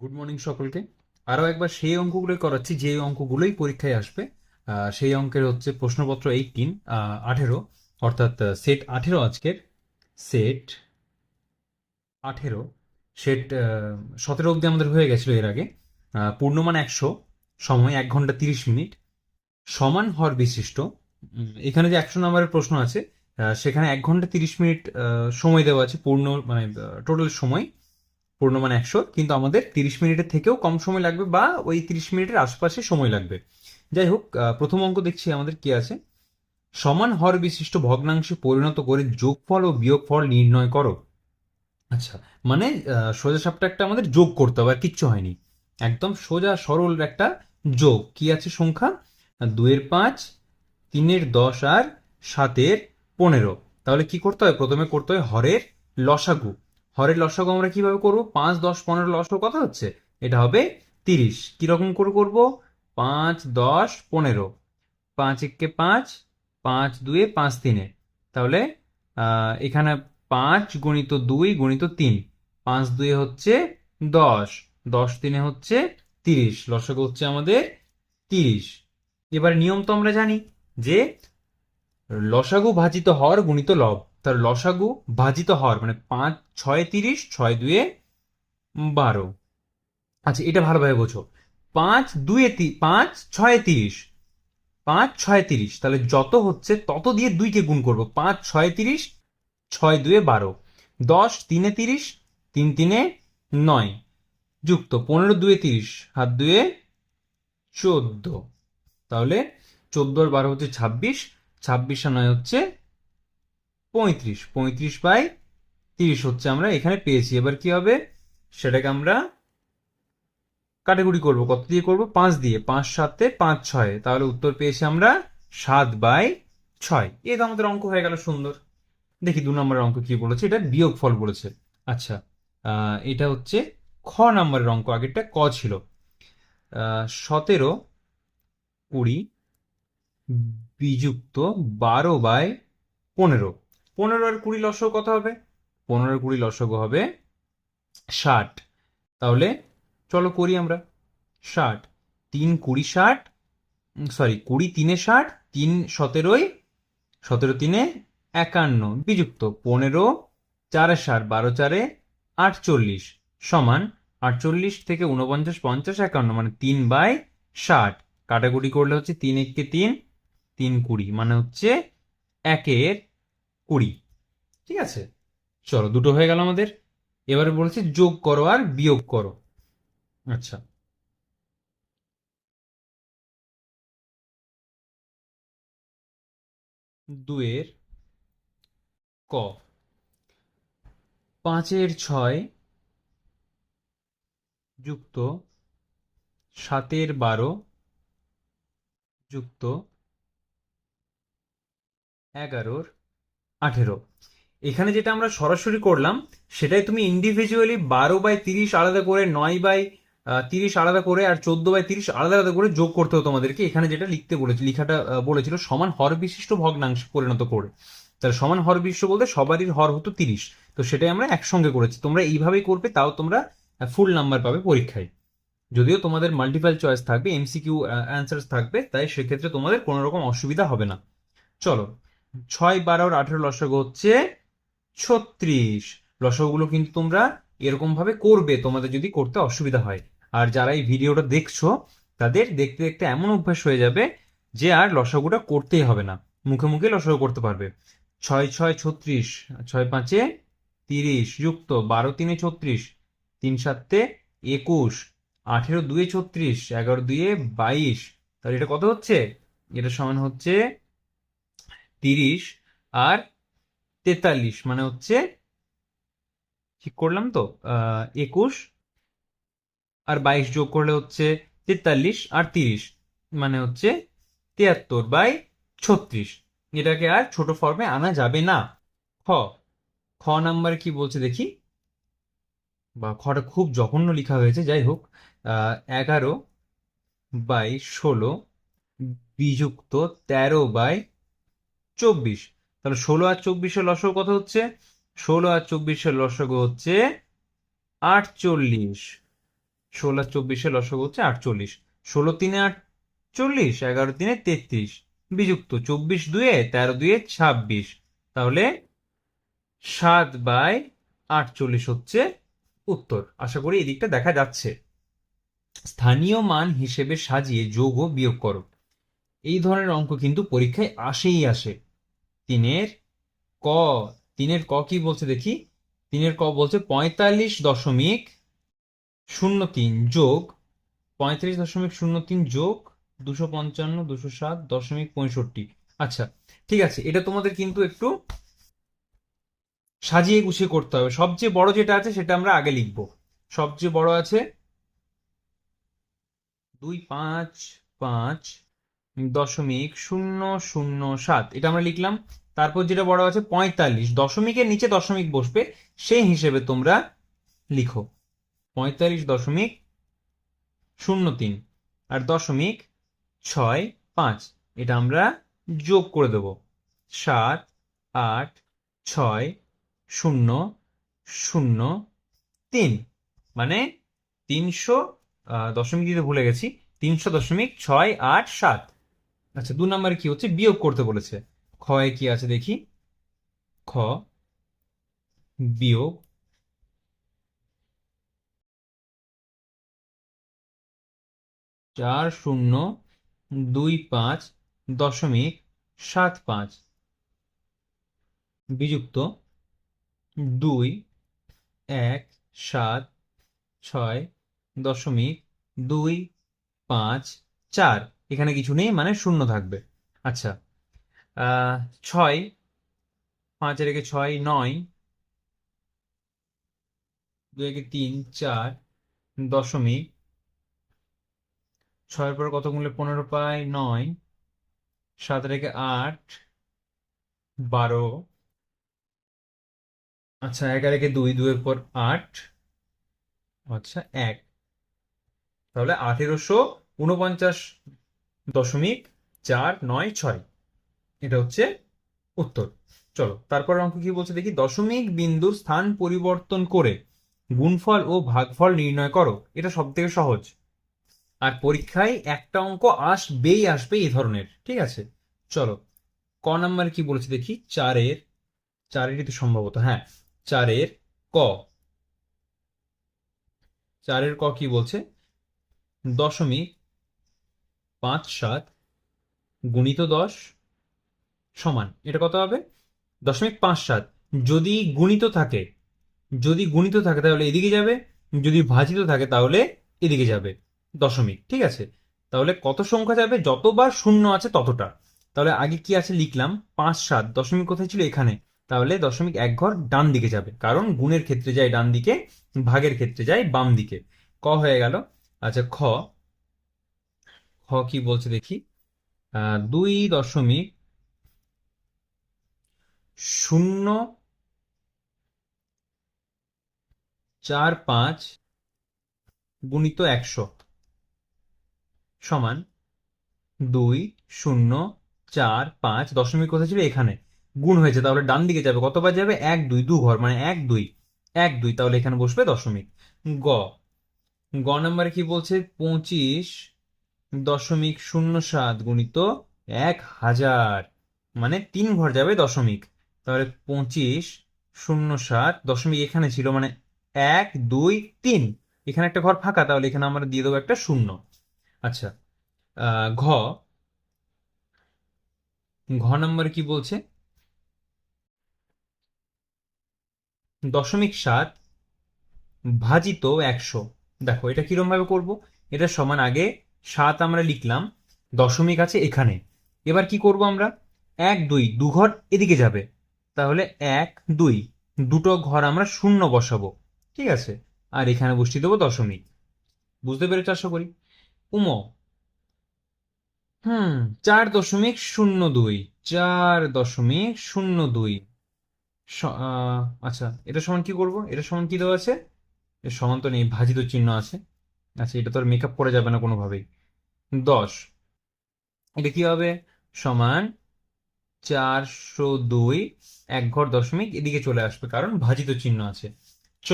Good morning সকলকে। আরও একবার সেই অঙ্কগুলোই করাচ্ছি, যে অঙ্কগুলোই পরীক্ষায় আসবে সেই অঙ্কের হচ্ছে প্রশ্নপত্র এইটিন আঠেরো, অর্থাৎ সেট আঠেরো আজকের। সেট আঠেরো সেট সতেরো অবধি আমাদের হয়ে গেছিল এর আগে। পূর্ণমান একশো, সময় এক ঘণ্টা তিরিশ মিনিট। সমান হর বিশিষ্ট এখানে যে একশো নম্বরের প্রশ্ন আছে সেখানে এক ঘণ্টা তিরিশ মিনিট সময় দেওয়া আছে, পূর্ণ মানে টোটাল সময়। পূর্ণমান একশো, কিন্তু আমাদের তিরিশ মিনিটের থেকেও কম সময় লাগবে বা ওই তিরিশ মিনিটের আশপাশে সময় লাগবে। যাই হোক প্রথম অঙ্ক দেখছি আমাদের কি আছে। সমান হর বিশিষ্ট ভগ্নাংশে পরিণত করে যোগফল ও বিয়োগফল নির্ণয় করো। আচ্ছা মানে সোজা সাপটা একটা আমাদের যোগ করতে হবে, আর কিচ্ছু হয়নি। একদম সোজা সরল একটা যোগ। কি আছে সংখ্যা? দুয়ের পাঁচ, তিনের দশ আর সাতের পনেরো। তাহলে কি করতে হয়? প্রথমে করতে হয় হরের লসাগু। হরের লসাগু আমরা কীভাবে করব? পাঁচ, দশ, পনেরো লসাগু কত হচ্ছে। এটা হবে তিরিশ। কীরকম করে করব? পাঁচ, দশ, পনেরো। পাঁচ একে পাঁচ পাঁচ দুয়ে পাঁচ তিনে। তাহলে এখানে পাঁচ গণিত দুই গণিত তিন। পাঁচ দুয়ে হচ্ছে দশ। দশ তিনে হচ্ছে তিরিশ। লসক হচ্ছে আমাদের তিরিশ। এবার নিয়ম তো আমরা জানি যে লসাগু ভাজিত হর গুণিত লব। তার লসাগু ভাজিত হর মানে পাঁচ, ছয় তিরিশ, ছয় দুয়ে বারো। আচ্ছা এটা ভালোভাবে বোঝো। পাঁচ দুয়ে পাঁচ, ছয় তিরিশ। পাঁচ, ছয় তিরিশ, তাহলে যত হচ্ছে তত দিয়ে দুইকে গুণ করব। পাঁচ, ছয় তিরিশ, ছয় দুয়ে বারো। দশ, তিনে তিরিশ, তিন তিনে নয়। যুক্ত, পনেরো দুয়ে তিরিশ হাত দুয়ে চোদ্দ। তাহলে চোদ্দ আর বারো হচ্ছে ছাব্বিশ ছাব্বিশ নয় হচ্ছে পঁয়ত্রিশ। পঁয়ত্রিশ বাই তিরিশ হচ্ছে আমরা এখানে পেয়েছি। এবার কি হবে? সেটাকে আমরা কাটাকুটি করব। কত দিয়ে করব? পাঁচ দিয়ে। পাঁচ সাতে পাঁচ ছয়। তাহলে উত্তর পেয়েছি আমরা সাত বাই ছয়। এ তো আমাদের অঙ্ক হয়ে গেল সুন্দর। দেখি দু নম্বরের অঙ্ক কি বলেছে। এটা বিয়োগ ফল বলেছে। আচ্ছা এটা হচ্ছে খ নম্বরের অঙ্ক। আগেরটা ক ছিল। সতেরো কুড়ি বিযুক্ত বারো বাই পনেরো। পনেরো আর কুড়ি লসক কত হবে? পনেরো আর কুড়ি লসক হবে ষাট। তাহলে চলো করি আমরা। ষাট, তিন কুড়ি ষাট সরি কুড়ি তিনে ষাট, তিন সতেরোই, সতেরো তিনে একান্ন। বিযুক্ত। পনেরো, চারে ষাট, বারো চারে আটচল্লিশ সমান আটচল্লিশ থেকে উনপঞ্চাশ পঞ্চাশ, একান্ন মানে তিন বাই ষাট। কাটাকুটি করলে হচ্ছে তিন একে তিন তিন কুড়ি মানে হচ্ছে একের কুড়ি। ঠিক আছে? চলো, দুটো হয়ে গেল আমাদের। এবারে বলেছে যোগ করো আর বিয়োগ করো। আচ্ছা। দুয়ের ক। পাঁচের ছয় যুক্ত সাতের বারো যুক্ত এগারোর আঠেরো। এখানে যেটা আমরা সরাসরি করলাম, সেটাই তুমি ইন্ডিভিজুয়ালি বারো বাই তিরিশ আলাদা করে নয় বাই তিরিশ আলাদা করে আর চোদ্দ বাই তিরিশ আলাদা আলাদা করে যোগ করতে হতো তোমাদেরকে। এখানে যেটা লিখতে বলেছে, লিখাটা বলেছিল সমান হর বিশিষ্ট ভগ্নাংশে পরিণত করে। তাহলে সমান হর বিশিষ্ট বলতে সবারই হর হতো তিরিশ। তো সেটাই আমরা একসঙ্গে করেছি। তোমরা এইভাবেই করবে, তাও তোমরা ফুল নাম্বার পাবে পরীক্ষায়। যদিও তোমাদের মাল্টিপল চয়েস থাকবে এমসিকিউ অ্যান্সার্স থাকবে, তাই সেক্ষেত্রে তোমাদের কোনো রকম অসুবিধা হবে না। চলো ছয় বারো আর আঠেরো লসাগু হচ্ছে ছত্রিশ। লসাগুলো কিন্তু তোমরা এরকম ভাবে করবে, তোমাদের যদি করতে অসুবিধা হয়। আর যারা এই ভিডিওটা দেখছ, তাদের দেখতে দেখতে এমন অভ্যাস হয়ে যাবে যে আর লসাগুটা করতেই হবে না। মুখে মুখে লসাগু করতে পারবে। ছয় ছয় ছত্রিশ, ছয় পাঁচে তিরিশ যুক্ত বারো তিনে ছত্রিশ, তিন সাতে একুশ, আঠেরো দুয়ে ছত্রিশ, এগারো দুয়ে বাইশ। তাহলে এটা কত হচ্ছে? এটা সমান হচ্ছে তিরিশ আর তেতাল্লিশ মানে হচ্ছে ঠিক করলাম তো? একুশ আর বাইশ যোগ করলে হচ্ছে তেতাল্লিশ আর তিরিশ মানে হচ্ছে তিয়াত্তর বাই ছত্রিশ। এটাকে আর ছোট ফর্মে আনা যাবে না। খ খ নাম্বারে কি বলছে দেখি? বা খটা খুব জঘন্য লেখা হয়েছে, যাই হোক। এগারো বাই ষোলো বিযুক্ত তেরো বাই চব্বিশ। তাহলে ষোলো আর চব্বিশের লসগু কত হচ্ছে? ষোলো আর চব্বিশের লসগু হচ্ছে আটচল্লিশ। ষোলো আর চব্বিশের লসক হচ্ছে আটচল্লিশ। ষোলো তিনে আটচল্লিশ, এগারো তিনে তেত্রিশ। বিযুক্ত চব্বিশ দুয়ে, তেরো দুয়ে ছাব্বিশ। তাহলে সাত বাই আটচল্লিশ হচ্ছে উত্তর। আশা করি এই দিকটা দেখা যাচ্ছে। স্থানীয় মান হিসেবে সাজিয়ে যোগ ও বিয়োগ করো। এই ধরনের অঙ্ক কিন্তু পরীক্ষায় আসেই আসে। তিনের ক তিনের ক কি বলছে দেখি? তিনের ক বলছে পঁয়তাল্লিশ দশমিক শূন্য তিন যোগ পঁয়ত্রিশ দশমিক শূন্য তিন যোগ দুশো পঞ্চান্ন, দুশো সাত দশমিক পঁয়ষট্টি। আচ্ছা ঠিক আছে, এটা তোমাদের কিন্তু একটু সাজিয়ে গুছিয়ে করতে হবে। সবচেয়ে বড় যেটা আছে সেটা আমরা আগে লিখব। সবচেয়ে বড় আছে দুই পাঁচ পাঁচ দশমিক শূন্য শূন্য সাত। এটা আমরা লিখলাম। তারপর যেটা বড় আছে, পঁয়তাল্লিশ। দশমিকের নিচে দশমিক বসবে, সেই হিসেবে তোমরা লিখো। পঁয়তাল্লিশ দশমিক শূন্য তিন আর দশমিক ছয় পাঁচ। এটা আমরা যোগ করে দেব। সাত, আট, ছয়, শূন্য শূন্য তিন। মানে তিনশো দশমিক দিতে ভুলে গেছি। তিনশো দশমিক ছয় আট সাত। আচ্ছা দু নম্বরে কি হচ্ছে? বিয়োগ করতে বলেছে। ক্ষয়ে কি আছে দেখি? খ বিয়োগ চার শূন্য দুই পাঁচ দশমিক সাত পাঁচ। বিযুক্ত দুই, এক, সাত, ছয়, দশমিক দুই, পাঁচ, চার। এখানে কিছু নেই মানে শূন্য থাকবে। আচ্ছা ছয়, পাঁচ রেখে ছয়, নয়, দুই একে তিন, চার, দশমিক, ছয়ের পর কত গুনলে পনেরো পাই, নয়, সাত রেখে আট, বারো আচ্ছা এক রেখে দুই, দুইয়ের পর আট আচ্ছা এক। তাহলে আঠেরোশো উনপঞ্চাশ দশমিক চার নয় ছয়। এটা হচ্ছে উত্তর। চলো তারপর অঙ্ক কি বলছে দেখি? দশমিক বিন্দুর স্থান পরিবর্তন করে গুণফল ও ভাগফল নির্ণয় করো। এটা সব থেকে সহজ। আর পরীক্ষায় একটা অঙ্ক আসবেই আসবে এই ধরনের, ঠিক আছে? চলো, ক নাম্বার কি বলেছে দেখি? চারের, চারেরই তো সম্ভবত হ্যাঁ চারের ক। চারের ক কি বলছে? দশমিক পাঁচ, সাত গুণিত দশ সমান। এটা কত হবে? দশমিক পাঁচ, সাত। যদি গুণিত থাকে, যদি গুণিত থাকে তাহলে এদিকে যাবে, যদি ভাজিত থাকে তাহলে এদিকে যাবে, দশমিক, ঠিক আছে? তাহলে কত সংখ্যা যাবে? যতবার শূন্য আছে ততটা। তাহলে আগে কি আছে লিখলাম? পাঁচ, সাত, দশমিক কোথায় ছিল? এখানে। তাহলে দশমিক এক ঘর ডান দিকে যাবে। কারণ গুণের ক্ষেত্রে যায় ডান দিকে, ভাগের ক্ষেত্রে যায় বাম দিকে। ক হয়ে গেল? আচ্ছা খ। খ কি বলছে দেখি। দুই দশমিক শূন্য চার পাঁচ গুণিত একশো সমান দুই শূন্য চার পাঁচ দশমিক কোথায় ছিল? এখানে। গুণ হয়েছে, তাহলে ডান দিকে যাবে। কতবার যাবে? এক, দুই, দু ঘর মানে এক, দুই। এক, দুই, তাহলে এখানে বসবে দশমিক। গ। গ নাম্বারে কি বলছে? পঁচিশ দশমিক শূন্য সাত গুণিত এক হাজার। মানে তিন ঘর যাবে দশমিক। তাহলে পঁচিশ শূন্য সাত, দশমিক এখানে ছিল মানে এক, দুই, তিন। এখানে একটা ঘর ফাঁকা, তাহলে এখানে আমরা দিয়ে দেবো একটা শূন্য। আচ্ছা ঘ। ঘ নম্বরে কি বলছে? দশমিক সাত ভাজিত একশো। দেখো, এটা কিরম ভাবে করব? এটা সমান আগে সাত আমরা লিখলাম, দশমিক আছে এখানে। এবার কি করব আমরা? এক, দুই, দু ঘর এদিকে যাবে। তাহলে এক, দুই, দুটো ঘর আমরা শূন্য বসাবো। ঠিক আছে? আর এখানে বসিয়ে দেবো দশমিক। বুঝতে পেরেছ আশা করি? উম। হুম, চার দশমিক শূন্য দুই, চার দশমিক শূন্য দুই। আচ্ছা এটা সমান কি করব? এটা সমান কি দেওয়া আছে? সমান তো নেই ভাজিত চিহ্ন আছে। আচ্ছা এটা তো আর মেকআপ করা যাবে না কোনোভাবেই। দশ। এটা কি হবে? সমান চারশো দুই এক ঘর দশমিক এদিকে চলে আসবে, কারণ ভাজিত চিহ্ন আছে। চ।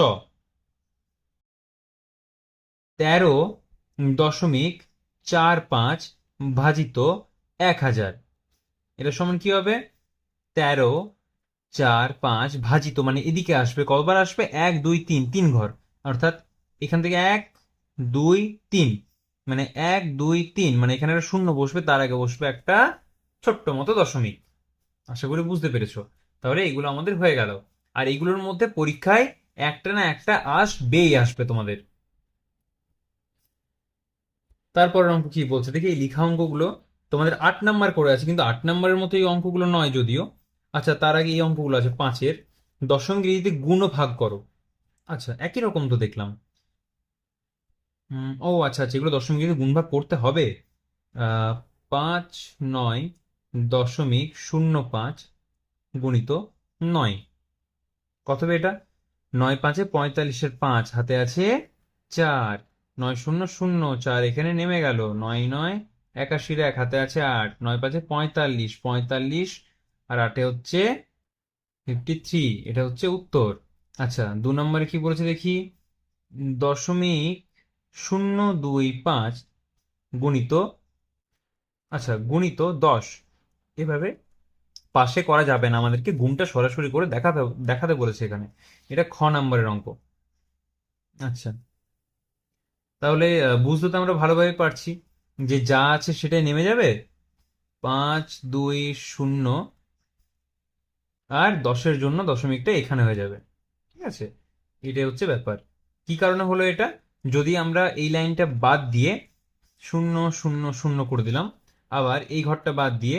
তেরো দশমিক চার পাঁচ ভাজিত এক হাজার। এটা সমান কি হবে? তেরো চার পাঁচ ভাজিত মানে এদিকে আসবে, কতবার আসবে? এক, দুই, তিন তিন ঘর। অর্থাৎ এখান থেকে এক, দুই, তিন। মানে এক, দুই, তিন মানে এখানে একটা শূন্য বসবে, তার আগে বসবে একটা ছোট্ট মতো দশমিক। আশা করি বুঝতে পেরেছ। তাহলে এগুলো আমাদের হয়ে গেল। আর এগুলোর মধ্যে পরীক্ষায় একটা না একটা আসবেই আসবে তোমাদের। তারপর অঙ্ক কি বলছে? দেখি এই লিখা অঙ্কগুলো। তোমাদের আট নাম্বার করে আছে, কিন্তু আট নাম্বারের মতো এই অঙ্কগুলো নয় যদিও। আচ্ছা তার আগে এই অঙ্কগুলো আছে পাঁচের। দশমিক রীতিতে গুণ ভাগ করো। আচ্ছা একই রকম তো দেখলাম। ও আচ্ছা আচ্ছা এগুলো দশমিক রীতিতে গুণ ভাগ করতে হবে। পাঁচ নয় দশমিক শূন্য পাঁচ গুণিত নয়। কত হবে এটা? নয় পাঁচে পঁয়তাল্লিশের পাঁচ, হাতে আছে চার। নয় শূন্য শূন্য চার এখানে নেমে গেল। নয় নয় একাশির এক, হাতে আছে আট। নয় পাঁচে পঁয়তাল্লিশ পঁয়তাল্লিশ আর আটে হচ্ছে ফিফটি থ্রি এটা হচ্ছে উত্তর। আচ্ছা দু নম্বরে কি বলেছে দেখি? দশমিক শূন্য দুই পাঁচ গুণিত আচ্ছা গুণিত দশ। এভাবে পাশে করা যাবে না, আমাদেরকে গুণটা সরাসরি করে দেখাতে দেখাতে বলেছে এখানে। এটা খ নাম্বারের অঙ্ক। আচ্ছা। তাহলে বুঝতে তো আমরা ভালোভাবে পারছি যে যা আছে সেটাই নেমে যাবে। পাঁচ, দুই, শূন্য, আর দশের জন্য দশমিকটা এখানে হয়ে যাবে। ঠিক আছে? এটাই হচ্ছে ব্যাপার। কি কারণে হলো এটা? যদি আমরা এই লাইনটা বাদ দিয়ে শূন্য শূন্য শূন্য করে দিলাম, আবার এই ঘরটা বাদ দিয়ে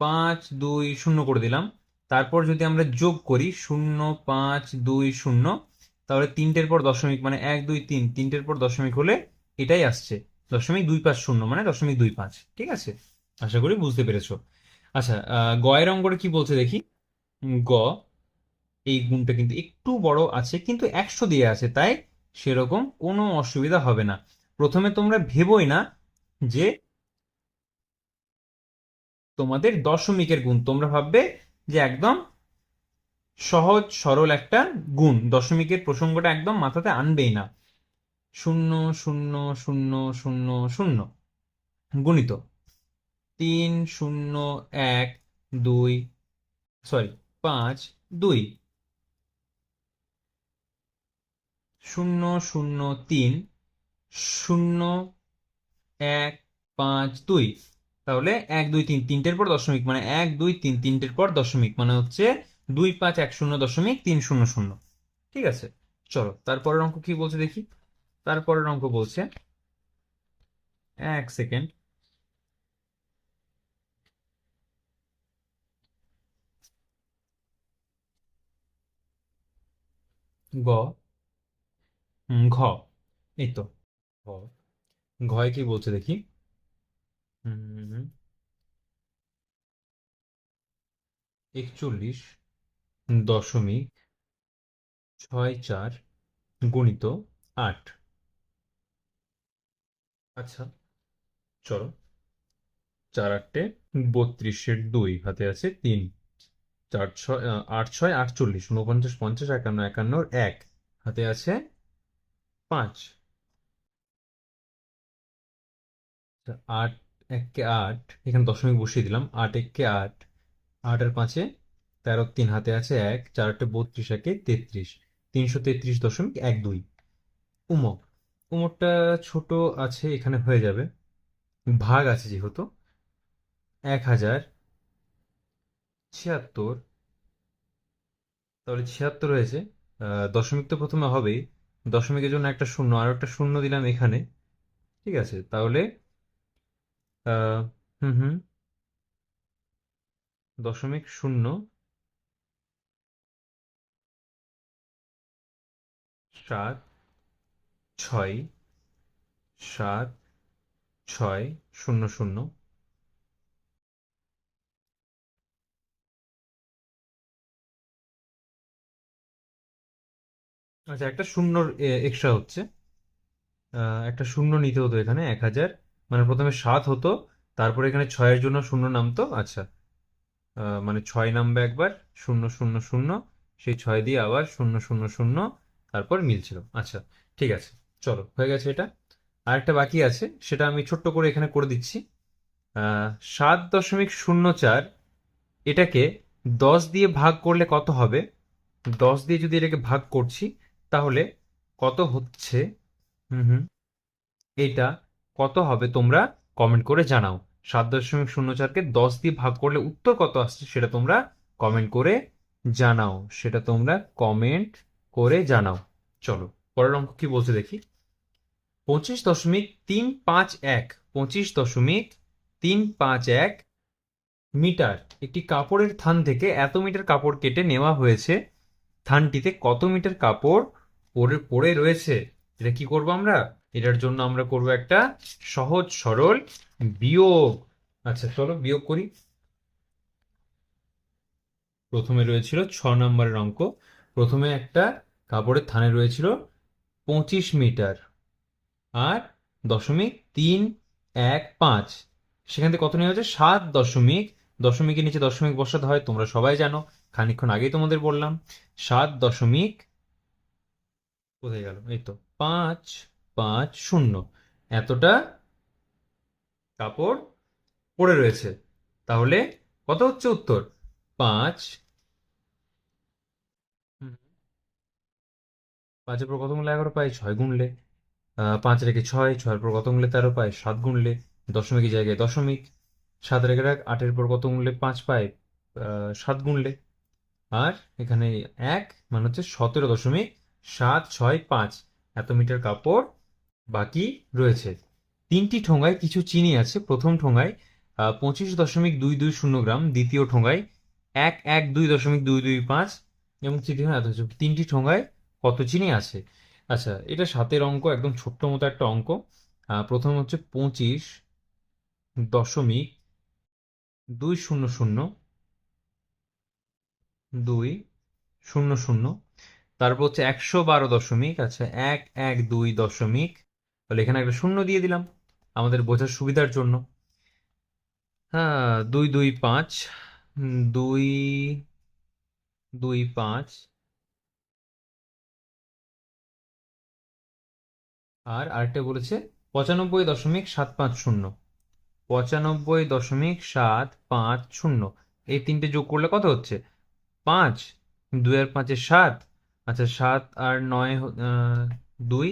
পাঁচ, দুই, শূন্য করে দিলাম, তারপর যদি আমরা যোগ করি শূন্য, পাঁচ, দুই, শূন্য, তাহলে তিনটের পর দশমিক মানে এক, দুই, তিন, তিনটের পর দশমিক হলে এটাই আসছে। দশমিক দুই পাঁচ শূন্য মানে দশমিক দুই পাঁচ, ঠিক আছে? আশা করি বুঝতে পেরেছ। আচ্ছা গয়ের অঙ্কটা কি বলছে দেখি? গ, এই গুণটা কিন্তু একটু বড় আছে, কিন্তু একশো দিয়ে আছে, তাই সেরকম কোনো অসুবিধা হবে না। প্রথমে তোমরা ভেবোই না যে তোমাদের দশমিকের গুণ। তোমরা ভাববে যে একদম সহজ, সরল একটা গুণ। দশমিকের প্রসঙ্গটা একদম মাথাতে আনবেই না। শূন্য শূন্য শূন্য শূন্য শূন্য। গুণিত। তিন, শূন্য, এক, দুই, সরি, পাঁচ, দুই। শূন্য শূন্য তিন, শূন্য এক পাঁচ দুই। তাহলে এক দুই তিন, তিনটের পর দশমিক মানে এক দুই তিন, তিনটের পর দশমিক মানে হচ্ছে দুই পাঁচ এক শূন্য দশমিক তিন শূন্য শূন্য। ঠিক আছে? চলো, তারপরের অঙ্ক কি বলছে দেখি? তারপরের অঙ্ক বলছে, এক সেকেন্ড। গ ঘ। এই তো ঘ। ঘয় কি বলছে দেখি? একচল্লিশ দশমিক ছয় চার গুণিত আট। আচ্ছা চলো। চার আটটে বত্রিশের দুই, হাতে আছে তিন। চার ছয় আট ছয় আটচল্লিশ উনপঞ্চাশ পঞ্চাশ, একান্ন, একান্নর এক, হাতে আছে পাঁচ। আচ্ছা, আট এককে আট এখানে দশমিক বসিয়ে দিলাম আট এককে আট আট আর পাঁচে তেরো তিন হাতে আছে এক চার আটে বত্রিশ একে তেত্রিশ তিনশো তেত্রিশ দশমিক এক দুই। উমক উমকটা ছোট আছে এখানে হয়ে যাবে। ভাগ আছে যেহেতু এক হাজার ছিয়াত্তর তাহলে ছিয়াত্তর হয়েছে দশমিক তো প্রথমে হবেই। দশমিকের জন্য একটা শূন্য, আর একটা শূন্য দিলাম এখানে। ঠিক আছে, তাহলে হুম হুম, দশমিক শূন্য, সাত, ছয় সাত, ছয়, শূন্য শূন্য। আচ্ছা একটা শূন্য এক্সট্রা হচ্ছে। একটা শূন্য নিতে হতো এখানে, এক হাজার। মানে প্রথমে সাত হতো, তারপরে এখানে ছয়ের জন্য শূন্য নামতো আচ্ছা। মানে ছয় নামবে একবার, শূন্য শূন্য শূন্য। সেই ছয় দিয়ে আবার শূন্য শূন্য শূন্য, তারপর মিলছিল। আচ্ছা ঠিক আছে, চলো, হয়ে গেছে এটা। আর একটা বাকি আছে, সেটা আমি ছোট্ট করে এখানে করে দিচ্ছি। সাত দশমিক শূন্য চার, এটাকে দশ দিয়ে ভাগ করলে কত হবে? দশ দিয়ে যদি এটাকে ভাগ করছি তাহলে কত হচ্ছে? হুম হুম। এটা কত হবে তোমরা কমেন্ট করে জানাও। সাত দশমিক শূন্য চারকে দশ দিয়ে ভাগ করলে উত্তর কত আসছে সেটা তোমরা কমেন্ট করে জানাও। সেটা তোমরা কমেন্ট করে জানাও। চলো পরের অঙ্ক কি বলছে দেখি। পঁচিশ দশমিক তিন পাঁচ এক পঁচিশ দশমিক তিন পাঁচ এক মিটার। একটি কাপড়ের থান থেকে এত মিটার কাপড় কেটে নেওয়া হয়েছে। থানটিতে কত মিটার কাপড় পড়ে পড়ে রয়েছে। এটা কি করব আমরা? এটার জন্য আমরা করব একটা সহজ, সরল বিয়োগ। আচ্ছা চলো বিয়োগ করি। প্রথমে রয়েছিল ছ নম্বরের অঙ্ক। প্রথমে একটা কাপড়ের থানে রয়েছিল পঁচিশ মিটার আর দশমিক তিন এক পাঁচ। সেখান থেকে কত নেওয়া হয়েছে? সাত দশমিক। দশমিকের নিচে দশমিক বসাতে হয়, তোমরা সবাই জানো। খানিকক্ষণ আগেই তোমাদের বললাম। সাত দশমিক কোথায় গেল? এই তো পাঁচ পাঁচ শূন্য। এতটা কাপড় পড়ে রয়েছে। তাহলে কত হচ্ছে উত্তর? পাঁচ। পাঁচের পর কত গুনলে এগারো? পাই ছয় গুনলে। পাঁচ রেখে ছয় ছয়ের পর কত গুনলে তেরো? পাই সাত গুনলে দশমিকের জায়গায় দশমিক। সাত রেখে রাখ আটের পর কত গুনলে পাঁচ? আহ, সাত গুনলে। আর এখানে এক মানে হচ্ছে সতেরো দশমিক সাত, ছয়, পাঁচ এত মিটার কাপড় বাকি রয়েছে। তিনটি ঠোঙায় কিছু চিনি আছে। প্রথম ঠোঙায় পঁচিশ দশমিক দুই দুই শূন্য গ্রাম। দ্বিতীয় ঠোঙায়, এক এক, দুই দশমিক দুই দুই পাঁচ এবং তৃতীয় এত তিনটি ঠোঙায় কত চিনি আছে? আচ্ছা এটা সাতের অঙ্ক, একদম ছোট্ট মতো একটা অঙ্ক। প্রথম হচ্ছে পঁচিশ দশমিক দুই শূন্য শূন্য, দুই শূন্য শূন্য তারপর হচ্ছে একশো বারো দশমিক আচ্ছা এক এক, দুই দশমিক। তাহলে এখানে একটা শূন্য দিয়ে দিলাম আমাদের বোঝার সুবিধার জন্য। হ্যাঁ দুই দুই, পাঁচ দুই দুই, পাঁচ। আর আরেকটা বলেছে পঁচানব্বই দশমিক সাত পাঁচ শূন্য। পঁচানব্বই দশমিক সাত পাঁচ শূন্য। এই তিনটে যোগ করলে কত হচ্ছে? পাঁচ। দুই আর পাঁচে সাত। আচ্ছা সাত আর নয় দুই।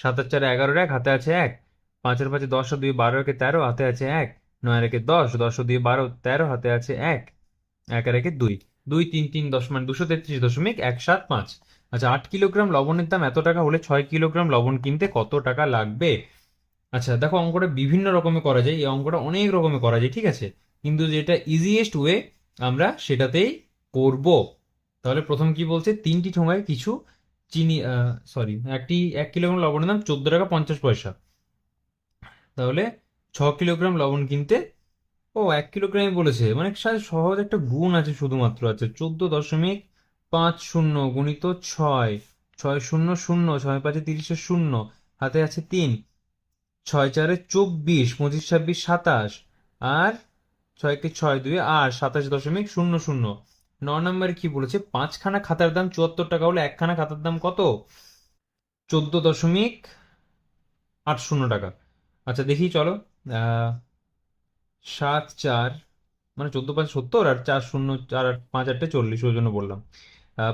সাত আর চার এগারোর এক, হাতে আছে এক। পাঁচের পাঁচে দশ দুই বারো একে তেরো, হাতে আছে এক। নয় একে দশ দশ দুই, বারো, তেরো, হাতে আছে এক। এক আর একে দুই। দুই, তিন তিন, দশ মানে দুশো তেত্রিশ দশমিক এক সাত পাঁচ। আচ্ছা আট কিলোগ্রাম লবণের দাম এত টাকা হলে ছয় কিলোগ্রাম লবণ কিনতে কত টাকা লাগবে? আচ্ছা দেখো, অঙ্কটা বিভিন্ন রকমে করা যায়। এই অঙ্কটা অনেক রকমে করা যায়, ঠিক আছে? কিন্তু যেটা ইজিয়েস্ট ওয়ে আমরা সেটাতেই করব। তাহলে প্রথম কি বলছে? তিনটি ঠোঙায় কিছু চিনি সরি একটি এক কিলোগ্রাম লবণের দাম চোদ্দ টাকা পঞ্চাশ পয়সা। তাহলে ছ কিলোগ্রাম লবণ কিনতে, ও, এক কিলোগ্রামই বলেছে। মানে সহজ একটা গুণ আছে শুধুমাত্র আছে। চোদ্দ দশমিক পাঁচ শূন্য গুণিত ছয় ছয় শূন্য শূন্য, ছয় পাঁচে তিরিশে শূন্য, হাতে আছে তিন, ছয় চারে চব্বিশ, পঁচিশ ছাব্বিশ সাতাশ, আর ছয় ছয়কে ছয় দুই আর সাতাশ দশমিক শূন্য শূন্য। ন নম্বরে কি বলেছে? পাঁচখানা খাতার দাম চুয়াত্তর টাকা হলে একখানা খাতার দাম কত? চোদ্দ দশমিক আট শূন্য টাকা। আচ্ছা দেখি চলো। সাত চার মানে চোদ্দ পাঁচ সত্তর আর চার শূন্য চার আট পাঁচ আটটা চল্লিশ, ওই জন্য বললাম।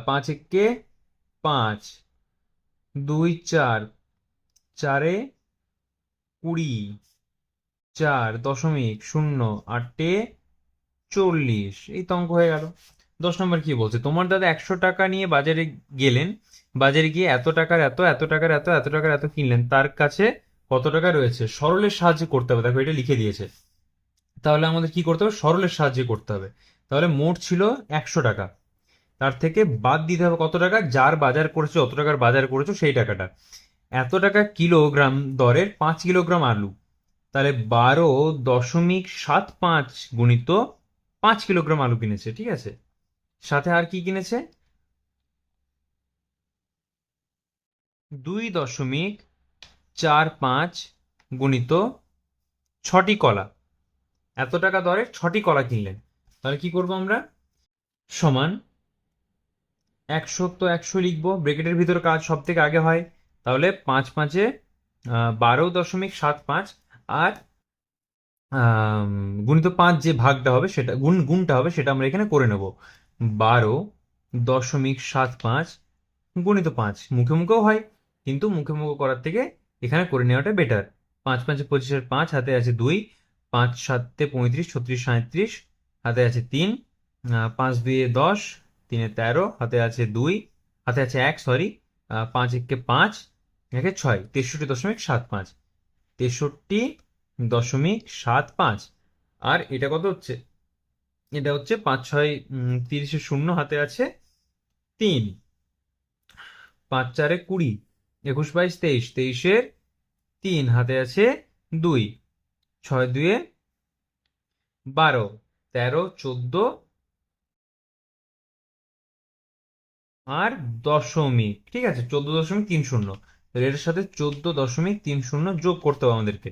পাঁচ একে পাঁচ, দুই চার, চারে কুড়ি, চার দশমিক শূন্য আটে চল্লিশ। এই তো অঙ্ক হয়ে গেল। দশ নম্বর কি বলছে? তোমার দাদা একশো টাকা নিয়ে বাজারে গেলেন, বাজারে গিয়ে এত টাকার এত এত টাকার এত এত টাকার এত কিনলেন, তার কাছে কত টাকা রয়েছে? সরলের সাহায্যে করতে হবে। দেখো, এটা লিখে দিয়েছে। তাহলে আমাদের কি করতে হবে? সরলের সাহায্যে করতে হবে। তাহলে মোট ছিল একশো টাকা। তার থেকে বাদ দিতে হবে কত টাকা? যার বাজার করেছ অত টাকার বাজার করেছ, সেই টাকাটা। এত টাকা কিলোগ্রাম দরের পাঁচ কিলোগ্রাম আলু। তাহলে বারো দশমিক সাত পাঁচ গুণিত পাঁচ কিলোগ্রাম আলু কিনেছে, ঠিক আছে? সাথে আর কি কিনেছে? দুই দশমিক চার পাঁচ গুণিত ছটি কলা। এত টাকা দরে ছটি কলা কিনলেন। তাহলে কি করব আমরা? সমান একশো তো একশো লিখব ব্রেকেটের ভিতরে কাজ সব থেকে আগে হয়। তাহলে পাঁচ পাঁচে বারো দশমিক সাত পাঁচ আর গুণিত পাঁচ যে ভাগটা হবে সেটা, গুণ, গুণটা হবে সেটা আমরা এখানে করে নেব। বারো দশমিক সাত পাঁচ গুণিত পাঁচ। মুখে মুখেও হয়, কিন্তু মুখে মুখে করার থেকে এখানে করে নেওয়াটা বেটার পাঁচ পাঁচে পঁচিশের পাঁচ, হাতে আছে দুই। পাঁচ সাতে পঁয়ত্রিশ, ছত্রিশ সাঁত্রিশ হাতে আছে তিন। পাঁচ দুইয়ে দশ, তিনে তেরো, হাতে আছে দুই, হাতে আছে এক সরি পাঁচ একে পাঁচ, একে ছয়, তেষট্টি দশমিক সাত পাঁচ। তেষট্টি দশমিক সাত পাঁচ। আর এটা কত হচ্ছে? এটা হচ্ছে পাঁচ ছয় তিরিশে শূন্য হাতে আছে তিন। পাঁচ চারে কুড়ি, একুশ বাইশ তেইশ, তেইশের তিন হাতে আছে দুই। ছয় দুয়ে বারো, তেরো, চোদ্দ আর দশমিক, ঠিক আছে, চোদ্দ দশমিক তিন শূন্য। এটার সাথে চোদ্দ দশমিক তিন শূন্য যোগ করতে হবে আমাদেরকে।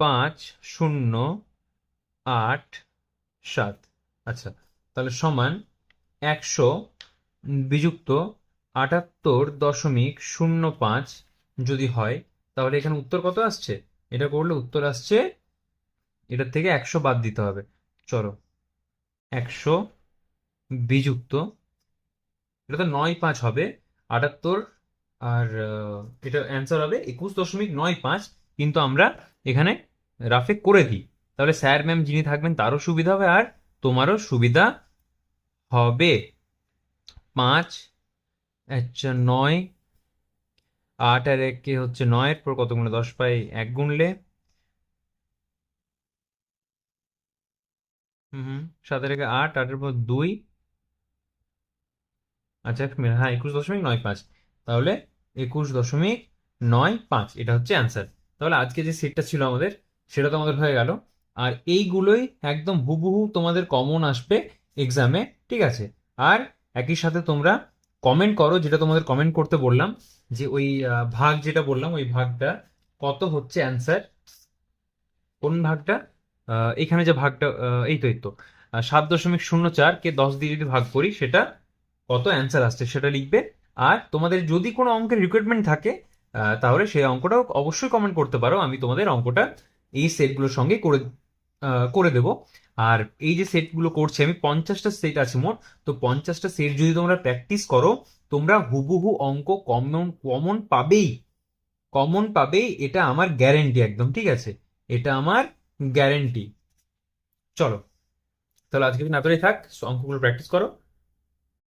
পাঁচ, শূন্য, আট সাত। আচ্ছা তাহলে সমান একশো বিযুক্ত আটাত্তর দশমিক শূন্য পাঁচ যদি হয়, তাহলে এখানে উত্তর কত আসছে? এটা করলে উত্তর আসছে, এটার থেকে একশো বাদ দিতে হবে। চলো, একশো বিযুক্ত, এটা তো নয় পাঁচ হবে, আটাত্তর আর এটা অ্যান্সার হবে একুশ দশমিক নয় পাঁচ, কিন্তু আমরা এখানে রাফে করে দিই। তাহলে স্যার, ম্যাম যিনি থাকবেন, তারও সুবিধা হবে আর তোমারও সুবিধা হবে। পাঁচ আচ্ছা নয়, আট আর এক হচ্ছে নয়ের পর কত গুণে দশ পাই এক গুনলে হুম সাতের একে আট, আটের পর দুই। আচ্ছা হ্যাঁ একুশ দশমিক নয় পাঁচ। তাহলে একুশ দশমিক নয় পাঁচ, এটা হচ্ছে অ্যান্সার। তাহলে আজকে যে সেটটা ছিল আমাদের, সেটা তো আমাদের হয়ে গেল। আর এইগুলোই একদম হুবহু তোমাদের কমন আসবে এক্সামে ঠিক আছে? আর একই সাথে তোমরা কমেন্ট করো, যেটা তোমাদের কমেন্ট করতে বললাম, যে ওই ভাগ যেটা বললাম, ওই ভাগটা কত হচ্ছে অ্যান্সার কোন ভাগটা? এখানে যে ভাগটা এই তো এই তো। সাত দশমিক শূন্য চার কে দশ দিয়ে যদি ভাগ করি, সেটা কত অ্যান্সার আসছে সেটা লিখবে। আর তোমাদের যদি কোনো অঙ্কের রিকোয়ারমেন্ট থাকে তাহলে সেই অঙ্কটাও অবশ্যই কমেন্ট করতে পারো। আমি তোমাদের অঙ্কটা এই সেটগুলোর সঙ্গে করে করে দেবো। আর এই যে সেটগুলো করছি, আমি পঞ্চাশটা সেট আছে মোট। তো পঞ্চাশটা সেট যদি তোমরা প্র্যাকটিস করো, তোমরা হুবহু অঙ্ক কমন কমন পাবেই। কমন পাবেই, এটা আমার গ্যারেন্টি একদম, ঠিক আছে? এটা আমার গ্যারেন্টি চলো, তাহলে আজকে না তোরাই থাক, অঙ্কগুলো প্র্যাকটিস করো।